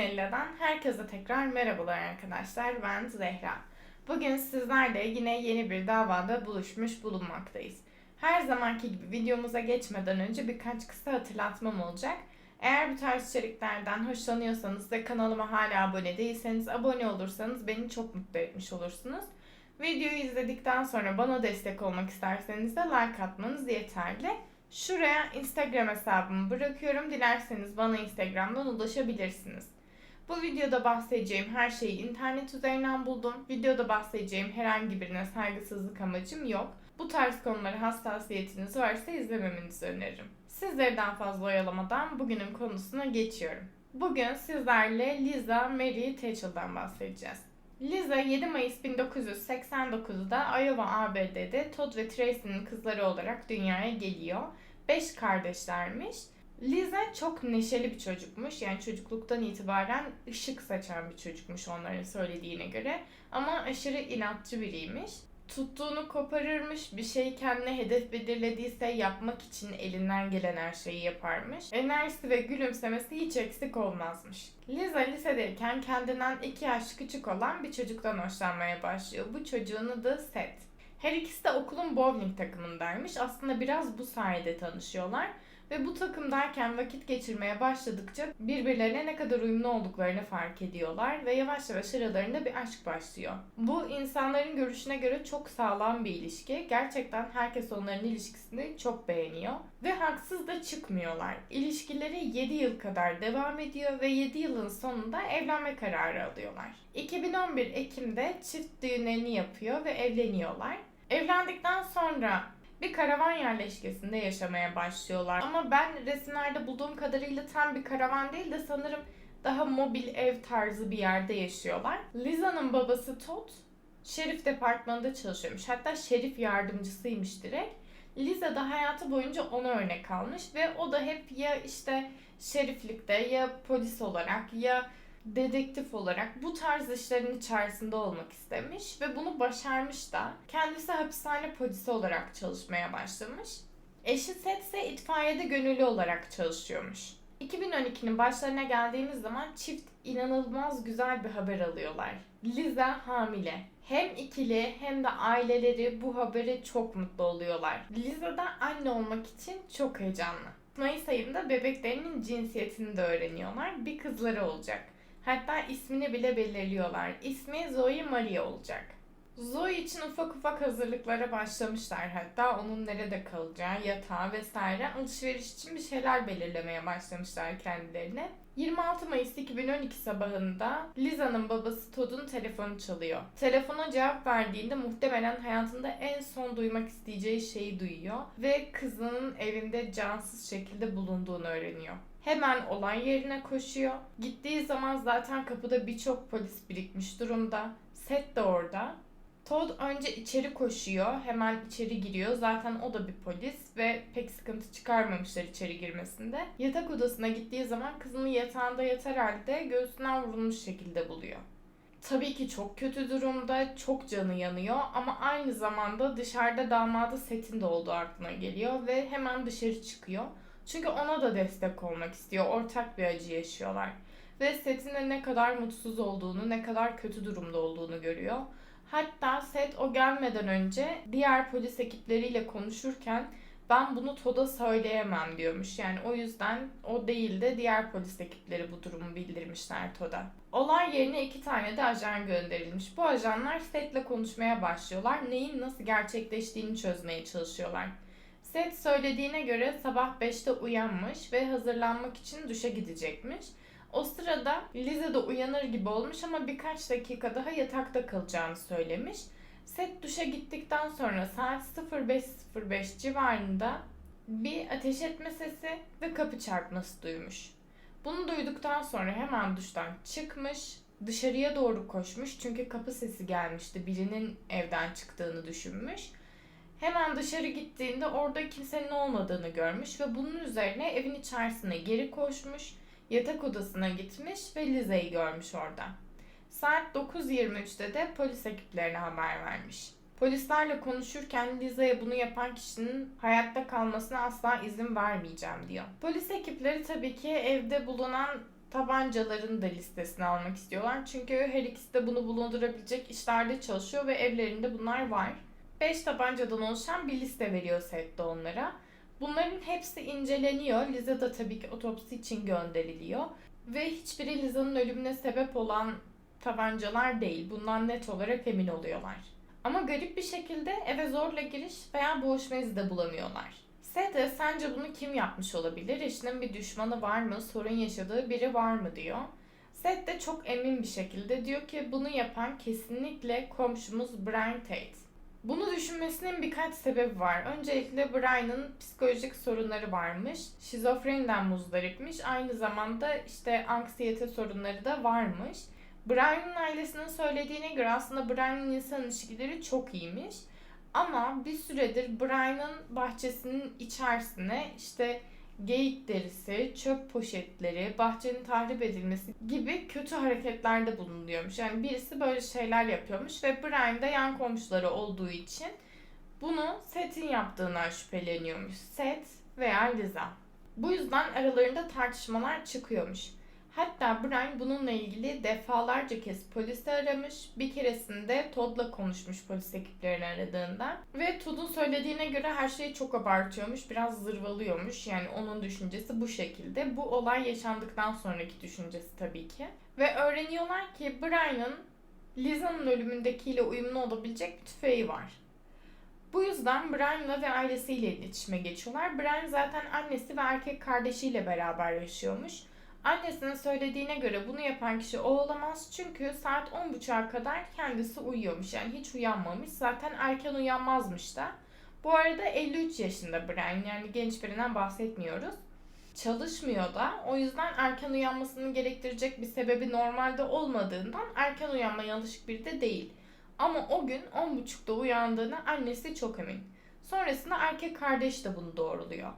Cinella'dan herkese tekrar merhabalar arkadaşlar. Ben Zehra. Bugün sizlerle yine yeni bir davada buluşmuş bulunmaktayız. Her zamanki gibi videomuza geçmeden önce birkaç kısa hatırlatmam olacak. Eğer bu tarz içeriklerden hoşlanıyorsanız ve kanalıma hala abone değilseniz abone olursanız beni çok mutlu etmiş olursunuz. Videoyu izledikten sonra bana destek olmak isterseniz de like atmanız yeterli. Şuraya Instagram hesabımı bırakıyorum. Dilerseniz bana Instagram'dan ulaşabilirsiniz. Bu videoda bahsedeceğim her şeyi internet üzerinden buldum. Videoda bahsedeceğim herhangi birine saygısızlık amacım yok. Bu tarz konulara hassasiyetiniz varsa izlememenizi öneririm. Sizleri daha fazla oyalamadan bugünün konusuna geçiyorum. Bugün sizlerle Liza Mary Thatcher'dan bahsedeceğiz. Liza 7 Mayıs 1989'da Iowa ABD'de Todd ve Tracy'nin kızları olarak dünyaya geliyor. 5 kardeşlermiş. Liza çok neşeli bir çocukmuş. Yani çocukluktan itibaren ışık saçan bir çocukmuş onların söylediğine göre. Ama aşırı inatçı biriymiş. Tuttuğunu koparırmış, bir şeyi kendine hedef belirlediyse yapmak için elinden gelen her şeyi yaparmış. Enerjisi ve gülümsemesi hiç eksik olmazmış. Liza lisedeyken kendinden iki yaş küçük olan bir çocuktan hoşlanmaya başlıyor. Bu çocuğun adı Seth. Her ikisi de okulun bowling takımındaymış. Aslında biraz bu sayede tanışıyorlar. Ve bu takımdayken vakit geçirmeye başladıkça birbirlerine ne kadar uyumlu olduklarını fark ediyorlar ve yavaş yavaş aralarında bir aşk başlıyor. Bu insanların görüşüne göre çok sağlam bir ilişki. Gerçekten herkes onların ilişkisini çok beğeniyor ve haksız da çıkmıyorlar. İlişkileri 7 yıl kadar devam ediyor ve 7 yılın sonunda evlenme kararı alıyorlar. 2011 Ekim'de çift düğünlerini yapıyor ve evleniyorlar. Evlendikten sonra bir karavan yerleşkesinde yaşamaya başlıyorlar. Ama ben resimlerde bulduğum kadarıyla tam bir karavan değil de sanırım daha mobil ev tarzı bir yerde yaşıyorlar. Liza'nın babası Todd şerif departmanında çalışıyormuş. Hatta şerif yardımcısıymış direkt. Liza da hayatı boyunca ona örnek almış ve o da hep ya işte şeriflikte ya polis olarak ya dedektif olarak bu tarz işlerin içerisinde olmak istemiş ve bunu başarmış da. Kendisi hapishane polisi olarak çalışmaya başlamış. Eşi Seth ise itfaiyede gönüllü olarak çalışıyormuş. 2012'nin başlarına geldiğimiz zaman çift inanılmaz güzel bir haber alıyorlar. Liza hamile. Hem ikili hem de aileleri bu habere çok mutlu oluyorlar. Liza da anne olmak için çok heyecanlı. Mayıs ayında bebeklerinin cinsiyetini de öğreniyorlar. Bir kızları olacak. Hatta ismini bile belirliyorlar. İsmi Zoe Maria olacak. Zoe için ufak ufak hazırlıklara başlamışlar hatta onun nerede kalacağı, yatağı vesaire alışveriş için bir şeyler belirlemeye başlamışlar kendilerine. 26 Mayıs 2012 sabahında Liza'nın babası Todd'un telefonu çalıyor. Telefona cevap verdiğinde muhtemelen hayatında en son duymak isteyeceği şeyi duyuyor ve kızının evinde cansız şekilde bulunduğunu öğreniyor. Hemen olay yerine koşuyor. Gittiği zaman zaten kapıda birçok polis birikmiş durumda. Set de orada. Todd önce içeri koşuyor. Hemen içeri giriyor. Zaten o da bir polis ve pek sıkıntı çıkarmamışlar içeri girmesinde. Yatak odasına gittiği zaman kızını yatağında yatar halde göğsünden vurulmuş şekilde buluyor. Tabii ki çok kötü durumda, çok canı yanıyor ama aynı zamanda dışarıda damadı Set'in de olduğu aklına geliyor ve hemen dışarı çıkıyor. Çünkü ona da destek olmak istiyor. Ortak bir acı yaşıyorlar. Ve Set'in de ne kadar mutsuz olduğunu, ne kadar kötü durumda olduğunu görüyor. Hatta Set o gelmeden önce diğer polis ekipleriyle konuşurken ben bunu Todd'a söyleyemem diyormuş. Yani o yüzden o değil de diğer polis ekipleri bu durumu bildirmişler Todd'a. Olay yerine iki tane de ajan gönderilmiş. Bu ajanlar Set'le konuşmaya başlıyorlar. Neyin nasıl gerçekleştiğini çözmeye çalışıyorlar. Seth söylediğine göre sabah 5'te uyanmış ve hazırlanmak için duşa gidecekmiş. O sırada Liza da uyanır gibi olmuş ama birkaç dakika daha yatakta kalacağını söylemiş. Seth duşa gittikten sonra saat 05.05 civarında bir ateş etme sesi ve kapı çarpması duymuş. Bunu duyduktan sonra hemen duştan çıkmış, dışarıya doğru koşmuş çünkü kapı sesi gelmişti. Birinin evden çıktığını düşünmüş. Hemen dışarı gittiğinde orada kimsenin olmadığını görmüş ve bunun üzerine evin içerisine geri koşmuş, yatak odasına gitmiş ve Liza'yı görmüş orada. Saat 9.23'te de polis ekiplerine haber vermiş. Polislerle konuşurken Liza'ya bunu yapan kişinin hayatta kalmasına asla izin vermeyeceğim diyor. Polis ekipleri tabii ki evde bulunan tabancaların da listesini almak istiyorlar. Çünkü her ikisi de bunu bulundurabilecek işlerde çalışıyor ve evlerinde bunlar var. 5 tabancadan oluşan bir liste veriyor sette onlara. Bunların hepsi inceleniyor. Liza da tabii ki otopsi için gönderiliyor. Ve hiçbiri Liza'nın ölümüne sebep olan tabancalar değil. Bundan net olarak emin oluyorlar. Ama garip bir şekilde eve zorla giriş veya boğuşma izi de bulamıyorlar. Sede sence bunu kim yapmış olabilir? Eşinin bir düşmanı var mı? Sorun yaşadığı biri var mı diyor. Seth de çok emin bir şekilde diyor ki bunu yapan kesinlikle komşumuz Brian Tate. Bunu düşünmesinin birkaç sebebi var. Öncelikle Brian'ın psikolojik sorunları varmış. Şizofreniden muzdaripmiş. Aynı zamanda işte anksiyete sorunları da varmış. Brian'ın ailesinin söylediğine göre aslında Brian'ın insan ilişkileri çok iyiymiş. Ama bir süredir Brian'ın bahçesinin içerisine işte geyik derisi, çöp poşetleri, bahçenin tahrip edilmesi gibi kötü hareketlerde bulunuyormuş. Yani birisi böyle şeyler yapıyormuş ve Brian da yan komşuları olduğu için bunu Seth'in yaptığından şüpheleniyormuş. Seth veya Liza. Bu yüzden aralarında tartışmalar çıkıyormuş. Hatta Brian bununla ilgili defalarca kez polisi aramış. Bir keresinde Todd'la konuşmuş polis ekiplerini aradığında. Ve Todd'un söylediğine göre her şeyi çok abartıyormuş. Biraz zırvalıyormuş. Yani onun düşüncesi bu şekilde. Bu olay yaşandıktan sonraki düşüncesi tabii ki. Ve öğreniyorlar ki Brian'ın Liza'nın ölümündekiyle uyumlu olabilecek bir tüfeği var. Bu yüzden Brian'la ve ailesiyle iletişime geçiyorlar. Brian zaten annesi ve erkek kardeşiyle beraber yaşıyormuş. Annesinin söylediğine göre bunu yapan kişi o olamaz çünkü saat 10.30'a kadar kendisi uyuyormuş. Yani hiç uyanmamış. Zaten erken uyanmazmış da. Bu arada 53 yaşında Brian yani genç birinden bahsetmiyoruz. Çalışmıyor da o yüzden erken uyanmasını gerektirecek bir sebebi normalde olmadığından erken uyanmaya alışık biri de değil. Ama o gün 10.30'da uyandığına annesi çok emin. Sonrasında erkek kardeş de bunu doğruluyor.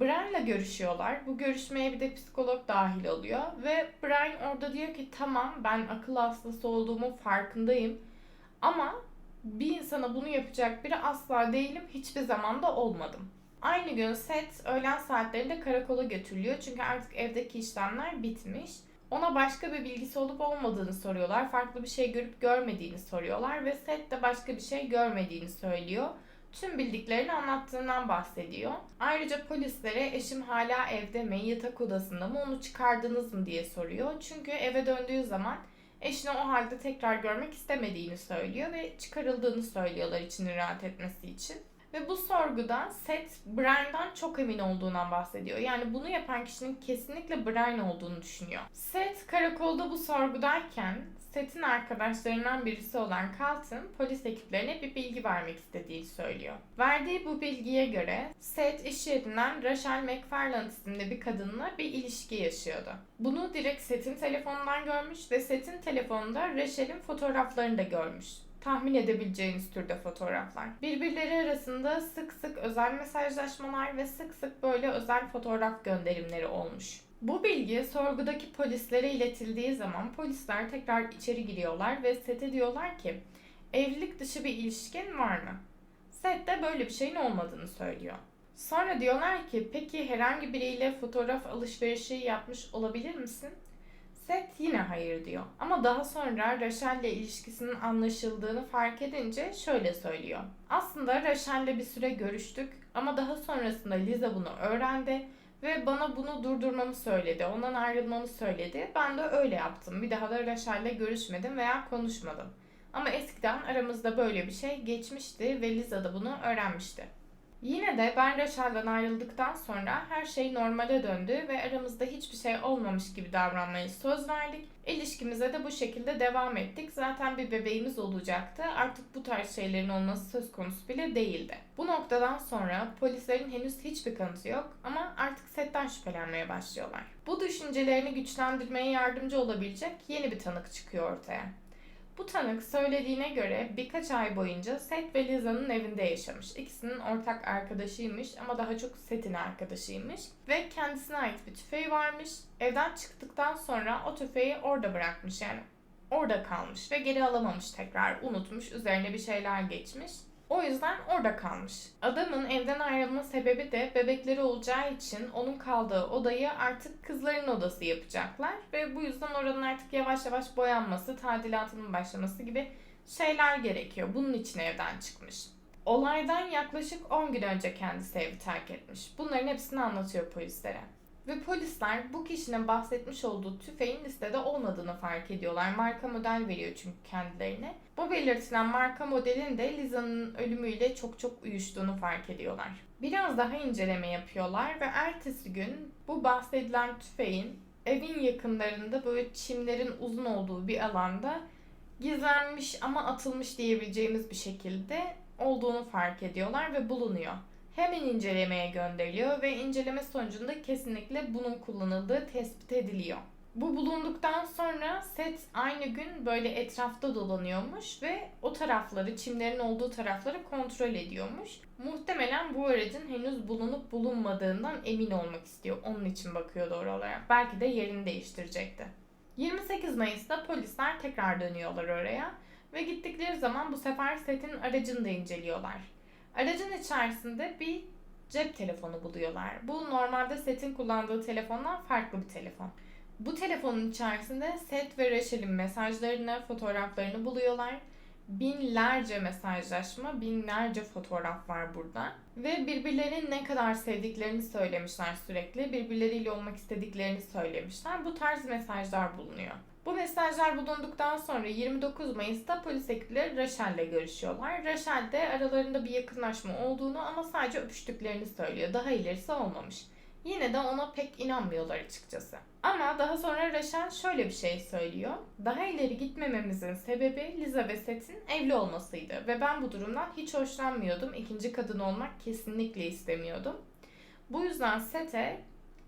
Brian'la görüşüyorlar. Bu görüşmeye bir de psikolog dahil oluyor. Ve Brian orada diyor ki tamam ben akıl hastası olduğumu farkındayım. Ama bir insana bunu yapacak biri asla değilim. Hiçbir zaman da olmadım. Aynı gün Seth öğlen saatlerinde karakola götürülüyor. Çünkü artık evdeki işlemler bitmiş. Ona başka bir bilgisi olup olmadığını soruyorlar. Farklı bir şey görüp görmediğini soruyorlar. Ve Seth de başka bir şey görmediğini söylüyor tüm bildiklerini anlattığından bahsediyor. Ayrıca polislere eşim hala evde mi, yatak odasında mı, onu çıkardınız mı diye soruyor. Çünkü eve döndüğü zaman eşini o halde tekrar görmek istemediğini söylüyor ve çıkarıldığını söylüyorlar içini rahat etmesi için. Ve bu sorguda Seth Brian'dan çok emin olduğundan bahsediyor. Yani bunu yapan kişinin kesinlikle Brian olduğunu düşünüyor. Seth karakolda bu sorgudayken Seth'in arkadaşlarından birisi olan Carlton polis ekiplerine bir bilgi vermek istediğini söylüyor. Verdiği bu bilgiye göre Seth iş yerinden Rachel McFarland isimli bir kadınla bir ilişki yaşıyordu. Bunu direkt Seth'in telefonundan görmüş ve Seth'in telefonunda Rachel'in fotoğraflarını da görmüş tahmin edebileceğiniz türde fotoğraflar. Birbirleri arasında sık sık özel mesajlaşmalar ve sık sık böyle özel fotoğraf gönderimleri olmuş. Bu bilgi sorgudaki polislere iletildiği zaman polisler tekrar içeri giriyorlar ve Seth'e diyorlar ki evlilik dışı bir ilişkin var mı? Seth de böyle bir şeyin olmadığını söylüyor. Sonra diyorlar ki peki herhangi biriyle fotoğraf alışverişi yapmış olabilir misin? Seth yine hayır diyor. Ama daha sonra Rachel ile ilişkisinin anlaşıldığını fark edince şöyle söylüyor. Aslında Rachel ile bir süre görüştük ama daha sonrasında Liza bunu öğrendi ve bana bunu durdurmamı söyledi. Ondan ayrılmamı söyledi. Ben de öyle yaptım. Bir daha da Rachel ile görüşmedim veya konuşmadım. Ama eskiden aramızda böyle bir şey geçmişti ve Liza da bunu öğrenmişti. Yine de ben Rachel'den ayrıldıktan sonra her şey normale döndü ve aramızda hiçbir şey olmamış gibi davranmaya söz verdik. İlişkimize de bu şekilde devam ettik. Zaten bir bebeğimiz olacaktı. Artık bu tarz şeylerin olması söz konusu bile değildi. Bu noktadan sonra polislerin henüz hiçbir kanıtı yok ama artık setten şüphelenmeye başlıyorlar. Bu düşüncelerini güçlendirmeye yardımcı olabilecek yeni bir tanık çıkıyor ortaya. Bu tanık söylediğine göre birkaç ay boyunca Seth ve Liza'nın evinde yaşamış. İkisinin ortak arkadaşıymış ama daha çok Seth'in arkadaşıymış. Ve kendisine ait bir tüfeği varmış. Evden çıktıktan sonra o tüfeği orada bırakmış yani orada kalmış ve geri alamamış tekrar unutmuş üzerine bir şeyler geçmiş. O yüzden orada kalmış. Adamın evden ayrılma sebebi de bebekleri olacağı için onun kaldığı odayı artık kızların odası yapacaklar. Ve bu yüzden oranın artık yavaş yavaş boyanması, tadilatının başlaması gibi şeyler gerekiyor. Bunun için evden çıkmış. Olaydan yaklaşık 10 gün önce kendisi evi terk etmiş. Bunların hepsini anlatıyor polislere. Ve polisler bu kişinin bahsetmiş olduğu tüfeğin listede olmadığını fark ediyorlar. Marka model veriyor çünkü kendilerine. Bu belirtilen marka modelin de Liza'nın ölümüyle çok çok uyuştuğunu fark ediyorlar. Biraz daha inceleme yapıyorlar ve ertesi gün bu bahsedilen tüfeğin evin yakınlarında böyle çimlerin uzun olduğu bir alanda gizlenmiş ama atılmış diyebileceğimiz bir şekilde olduğunu fark ediyorlar ve bulunuyor. Hemen incelemeye gönderiliyor ve inceleme sonucunda kesinlikle bunun kullanıldığı tespit ediliyor. Bu bulunduktan sonra set aynı gün böyle etrafta dolanıyormuş ve o tarafları, çimlerin olduğu tarafları kontrol ediyormuş. Muhtemelen bu aracın henüz bulunup bulunmadığından emin olmak istiyor. Onun için bakıyordu oralara. Belki de yerini değiştirecekti. 28 Mayıs'ta polisler tekrar dönüyorlar oraya ve gittikleri zaman bu sefer setin aracını da inceliyorlar. Aracın içerisinde bir cep telefonu buluyorlar. Bu normalde setin kullandığı telefondan farklı bir telefon. Bu telefonun içerisinde Set ve Rachel'in mesajlarını, fotoğraflarını buluyorlar. Binlerce mesajlaşma, binlerce fotoğraf var burada. Ve birbirlerini ne kadar sevdiklerini söylemişler sürekli. Birbirleriyle olmak istediklerini söylemişler. Bu tarz mesajlar bulunuyor. Bu mesajlar bulunduktan sonra 29 Mayıs'ta polis ekipleri Rachel'le görüşüyorlar. Rachel de aralarında bir yakınlaşma olduğunu ama sadece öpüştüklerini söylüyor. Daha ilerisi olmamış. Yine de ona pek inanmıyorlar açıkçası. Ama daha sonra Rachel şöyle bir şey söylüyor. Daha ileri gitmememizin sebebi Liza ve Seth'in evli olmasıydı. Ve ben bu durumdan hiç hoşlanmıyordum. İkinci kadın olmak kesinlikle istemiyordum. Bu yüzden Seth'e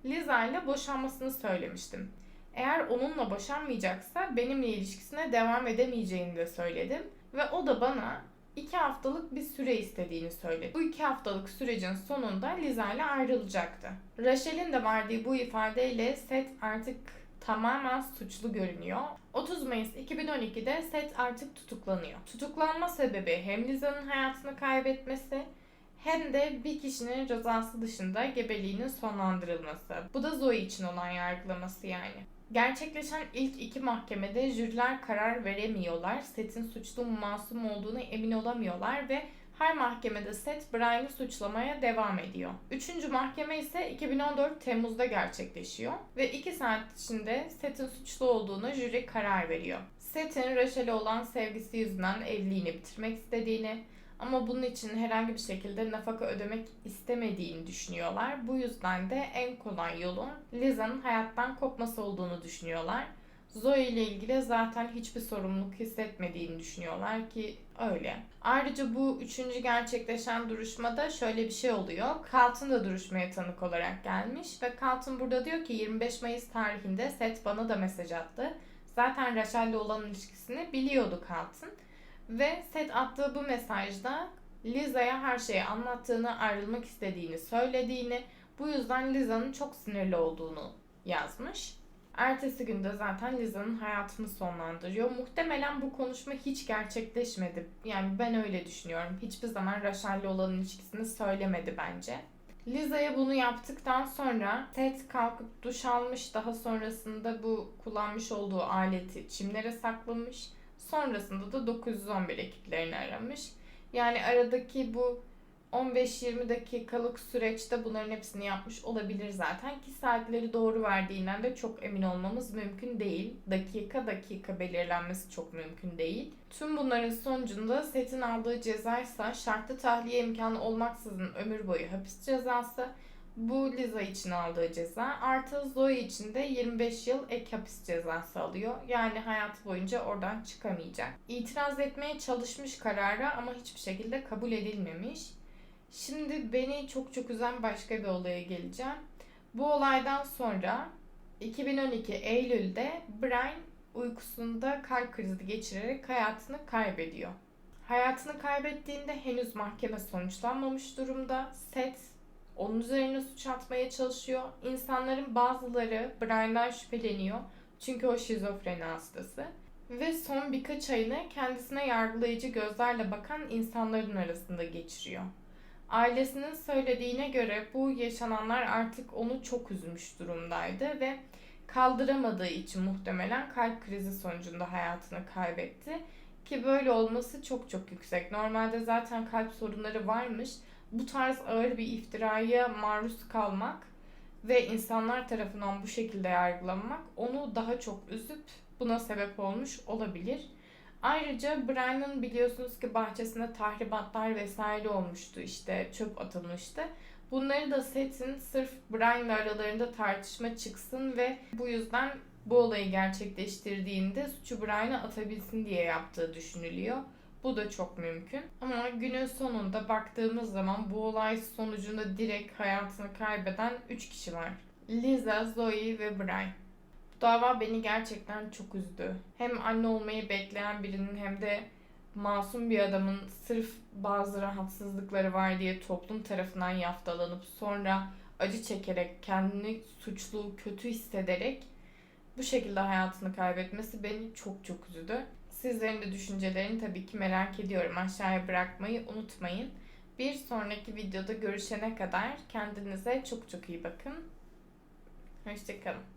Liza ile boşanmasını söylemiştim. Eğer onunla boşanmayacaksa benimle ilişkisine devam edemeyeceğini de söyledim. Ve o da bana iki haftalık bir süre istediğini söyledi. Bu iki haftalık sürecin sonunda Liza ile ayrılacaktı. Rachel'in de verdiği bu ifadeyle Seth artık tamamen suçlu görünüyor. 30 Mayıs 2012'de Seth artık tutuklanıyor. Tutuklanma sebebi hem Liza'nın hayatını kaybetmesi hem de bir kişinin rızası dışında gebeliğinin sonlandırılması. Bu da Zoe için olan yargılaması yani. Gerçekleşen ilk iki mahkemede jüriler karar veremiyorlar. Seth'in suçlu mu masum olduğunu emin olamıyorlar ve her mahkemede Seth Brian'ı suçlamaya devam ediyor. Üçüncü mahkeme ise 2014 Temmuz'da gerçekleşiyor ve iki saat içinde Seth'in suçlu olduğunu jüri karar veriyor. Seth'in Rachel'e olan sevgisi yüzünden evliliğini bitirmek istediğini, ama bunun için herhangi bir şekilde nafaka ödemek istemediğini düşünüyorlar. Bu yüzden de en kolay yolun Liza'nın hayattan kopması olduğunu düşünüyorlar. Zoe ile ilgili zaten hiçbir sorumluluk hissetmediğini düşünüyorlar ki öyle. Ayrıca bu üçüncü gerçekleşen duruşmada şöyle bir şey oluyor. Carlton da duruşmaya tanık olarak gelmiş ve Carlton burada diyor ki 25 Mayıs tarihinde Seth bana da mesaj attı. Zaten Rachel'le olan ilişkisini biliyordu Carlton. Ve Seth attığı bu mesajda Liza'ya her şeyi anlattığını, ayrılmak istediğini söylediğini, bu yüzden Liza'nın çok sinirli olduğunu yazmış. Ertesi günde zaten Liza'nın hayatını sonlandırıyor. Muhtemelen bu konuşma hiç gerçekleşmedi. Yani ben öyle düşünüyorum. Hiçbir zaman Rachel'le olan ilişkisini söylemedi bence. Liza'ya bunu yaptıktan sonra Seth kalkıp duş almış. Daha sonrasında bu kullanmış olduğu aleti çimlere saklamış. Sonrasında da 911 ekiplerini aramış. Yani aradaki bu 15-20 dakikalık süreçte bunların hepsini yapmış olabilir zaten ki saatleri doğru verdiğinden de çok emin olmamız mümkün değil. Dakika dakika belirlenmesi çok mümkün değil. Tüm bunların sonucunda setin aldığı cezaysa şartlı tahliye imkanı olmaksızın ömür boyu hapis cezası, bu Liza için aldığı ceza. Artı Zoe için de 25 yıl ek hapis cezası alıyor. Yani hayatı boyunca oradan çıkamayacak. İtiraz etmeye çalışmış karara ama hiçbir şekilde kabul edilmemiş. Şimdi beni çok çok üzen başka bir olaya geleceğim. Bu olaydan sonra 2012 Eylül'de Brian uykusunda kalp krizi geçirerek hayatını kaybediyor. Hayatını kaybettiğinde henüz mahkeme sonuçlanmamış durumda. Seth onun üzerine suç atmaya çalışıyor. İnsanların bazıları Brian'dan şüpheleniyor. Çünkü o şizofreni hastası. ve son birkaç ayını kendisine yargılayıcı gözlerle bakan insanların arasında geçiriyor. Ailesinin söylediğine göre bu yaşananlar artık onu çok üzmüş durumdaydı ve kaldıramadığı için muhtemelen kalp krizi sonucunda hayatını kaybetti. Ki böyle olması çok çok yüksek. Normalde zaten kalp sorunları varmış. Bu tarz ağır bir iftiraya maruz kalmak ve insanlar tarafından bu şekilde yargılanmak onu daha çok üzüp buna sebep olmuş olabilir. Ayrıca Brian'ın biliyorsunuz ki bahçesinde tahribatlar vesaire olmuştu işte çöp atılmıştı. Bunları da setin sırf Brian'la aralarında tartışma çıksın ve bu yüzden bu olayı gerçekleştirdiğinde suçu Brian'a atabilsin diye yaptığı düşünülüyor. Bu da çok mümkün. Ama günün sonunda baktığımız zaman bu olay sonucunda direkt hayatını kaybeden 3 kişi var. Liza, Zoe ve Brian. Bu dava beni gerçekten çok üzdü. Hem anne olmayı bekleyen birinin hem de masum bir adamın sırf bazı rahatsızlıkları var diye toplum tarafından yaftalanıp sonra acı çekerek kendini suçlu, kötü hissederek bu şekilde hayatını kaybetmesi beni çok çok üzdü. Sizlerin de düşüncelerini tabii ki merak ediyorum. Aşağıya bırakmayı unutmayın. Bir sonraki videoda görüşene kadar kendinize çok çok iyi bakın. Hoşçakalın.